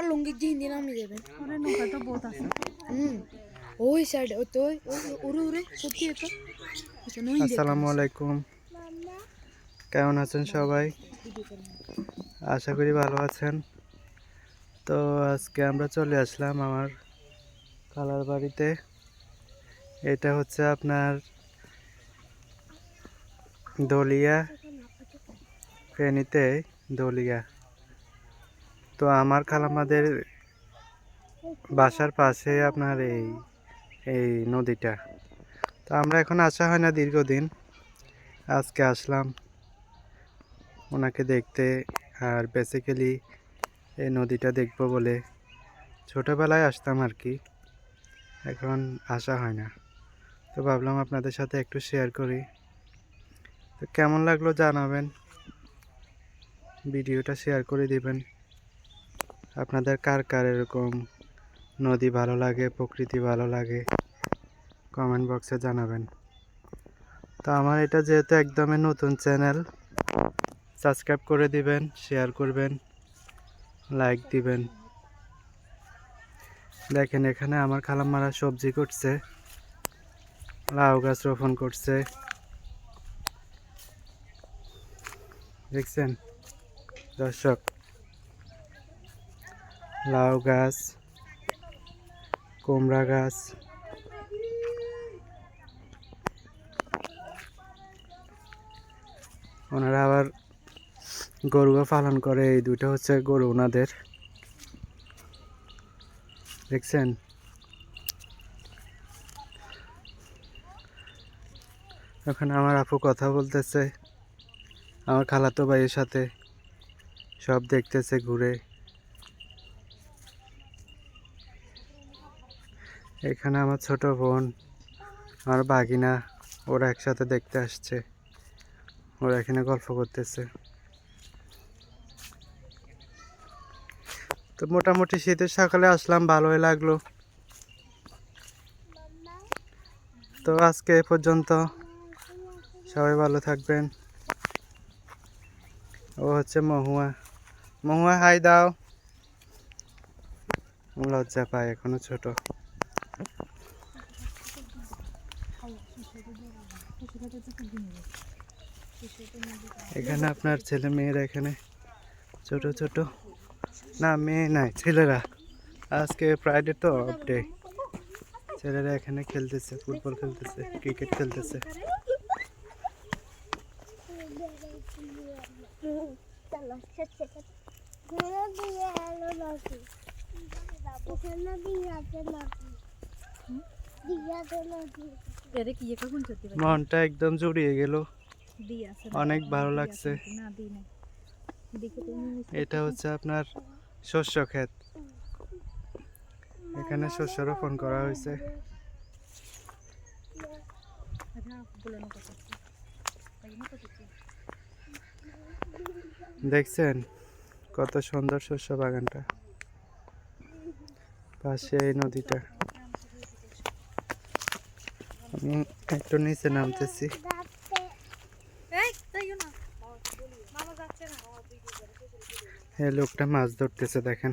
আবার লুঙ্গির যে হিন্দি নাম নিয়ে যাবেন ওরে নৌকা তো বহুত আছে। হুম। ওই সাইডে ওই তো উড়ে উড়ে সত্যি তো আচ্ছা আসসালামু আলাইকুম। কেমন আছেন সবাই? আশা করি ভালো আছেন। তো আজকে আমরা চলে আসলাম আমার খালার বাড়িতে। এটা হচ্ছে আপনার দলিয়া ফেনীতে দলিয়া। তো আমার খালামাদের বাসার পাশে আপনার এই এই নদীটা। তো আমরা এখন আসা হয় না দীর্ঘদিন। আজকে আসলাম ওনাকে দেখতে আর বেসিক্যালি এই নদীটা দেখব বলে ছোটোবেলায় আসতাম আর কি। এখন আসা হয় না। তো ভাবলাম আপনাদের সাথে একটু শেয়ার করি। তো কেমন লাগল জানাবেন। ভিডিওটা শেয়ার করে দিবেন। আপনাদের কার কার এরকম নদী ভালো লাগে, প্রকৃতি ভালো লাগে কমেন্ট বক্সে জানাবেন। তো আমার এটা যেহেতু একদমই নতুন চ্যানেল সাবস্ক্রাইব করে দিবেন শেয়ার করবেন লাইক দিবেন। দেখেন এখানে আমার খালাম্মারা সবজি করছে, লাউ গাছ রোপণ করছে। দেখছেন? দর্শক লাউ গাছ, কুমড়া গাছ। ওনারা আবার গরুও পালন করে, এই দুটো হচ্ছে গরু ওনাদের। দেখছেন? এখন আমার আপু কথা বলতেছে, আমার খালাতো ভাইয়ের সাথে। সব দেখতেছে, ঘুরে। এখানে আমার ছোট বোন, আমার বাগিনা, ওরা একসাথে দেখতে আসছে। ওরা এখানে গল্প করতেছে। তো মোটামুটি শীতের সকালে আসলাম, ভালোই লাগল। তো আজকে এ পর্যন্ত, সবাই ভালো থাকবেন। ও হচ্ছে মহুয়া। মহুয়া, হাই দাও। লজ্জা পায়, এখনও ছোট। এখানে আপনার ছেলে মেয়েরা এখানে ছোট ছোট না মেয়ে নাই ছেলেরা আজকে ফ্রাইডে তো অফ ডে ছেলেরা এখানে খেলতেছে ফুটবল খেলতেছে ক্রিকেট খেলতেছে এরে কি একটা কোন সত্যি মনটা একদম জড়িয়ে গেল। অনেক ভালো লাগছে। না দি না দেখে তো এটা হচ্ছে আপনার শস্য ক্ষেত। এখানে শস্য রোপণ করা হয়েছে। বলে না কথা। তাই না কথা দেখছেন কত সুন্দর শস্য বাগানটা। পাশে এই নদীটা। একটু নিচে নামতেছি এই তাইও না? মামা যাচ্ছে না। এই লোকটা মাছ ধরতেছে দেখেন।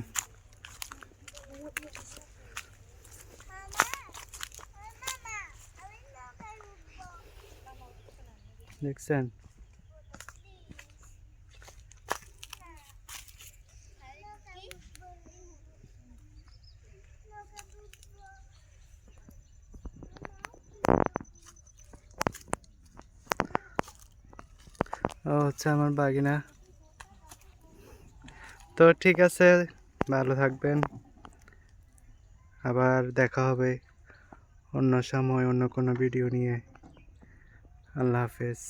দেখছেন? ও হচ্ছে আমার বাগিনা। তো ঠিক আছে, ভালো থাকবেন। আবার দেখা হবে অন্য সময়, অন্য কোনো ভিডিও নিয়ে। আল্লাহ হাফেজ।